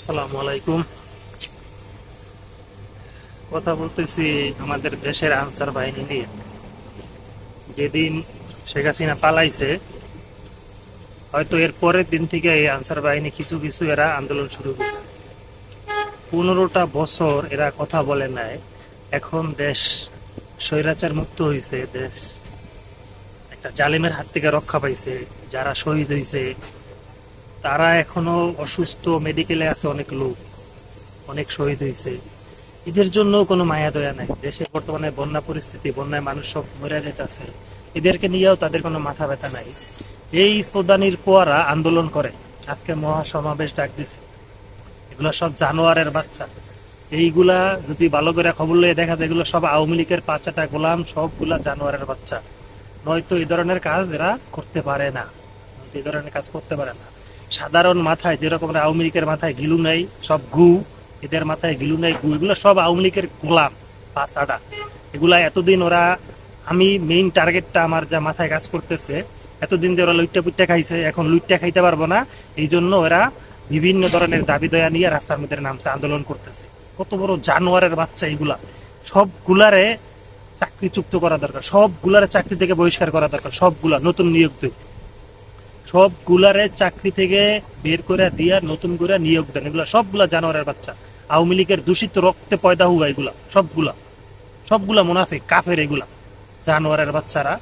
আসসালামু আলাইকুম। কথা বলতেছি আমাদের দেশের আনসার বাহিনী নিয়ে। যেদিন শেখ হাসিনা পালাইছে, হয়তো এর পরের দিন থেকে এই আনসার বাহিনী কিছু কিছু এরা আন্দোলন শুরু করছে। পনেরোটা বছর এরা কথা বলে নাই। এখন দেশ স্বৈরাচার মুক্ত হয়েছে দেশ একটা জালিমের হাত থেকে রক্ষা পাইছে, যারা শহীদ হয়েছে তারা এখনও অসুস্থ মেডিকেলে আছে অনেক লোক, অনেক শহীদ হয়েছে। এদের জন্য কোনো মায়া দয়া নাই। দেশে বর্তমানে বন্যা পরিস্থিতি, বন্যায় মানুষ সব মরে যেতেছে এদেরকে নিয়েও তাদের কোনো মাথা ব্যথা নাই। এই সোদানির পোয়ারা আন্দোলন করে। আজকে মহাসমাবেশ ডাক দিছে। এগুলো সব জানোয়ারের বাচ্চা। এইগুলা যদি ভালো করে খবর লইয়ে দেখা যায়, এগুলো সব আওয়ামী লীগের পাঁচাটা গোলাম, সবগুলা জানোয়ারের বাচ্চা। নয়তো এই ধরনের কাজ এরা করতে পারে না। এই ধরনের কাজ করতে পারে না। সাধারণ মাথায়, যেরকম আওয়ামী লীগের মাথায় গিলু নেই, সব গু, এদের মাথায় গিলু নেই, গু, এগুলো সব আওয়ামী লীগের গোলাম পাচাটা এগুলা এতদিন ওরা, আমি মেইন টার্গেটটা আমার যা মাথায় কাজ করতেছে, এতদিন যে ওরা লুইটটা পুইটটা খাইছে, এখন লুইটটা খাইতে পারব না এই জন্য ওরা বিভিন্ন ধরনের দাবি দয়া নিয়ে রাস্তার মধ্যে নামছে, আন্দোলন করতেছে। কত বড় জানোয়ারের বাচ্চা এগুলা। সবগুলারে চাকরি চুক্ত করা দরকার, সবগুলারে চাকরি থেকে বহিষ্কার করা দরকার, সবগুলা, নতুন নিয়োগ দেব সবগুলারে চাকরি থেকে বের করে দিয়া নতুন করে নিয়োগ দেন। এগুলা সবগুলা জানোয়ারের বাচ্চা। আওয়ামী লীগের দূষিত রক্তে পয়দা হুয়া এগুলা, সবগুলা। সবগুলা মুনাফে কাফের এগুলা। জানোয়ারের বাচ্চারা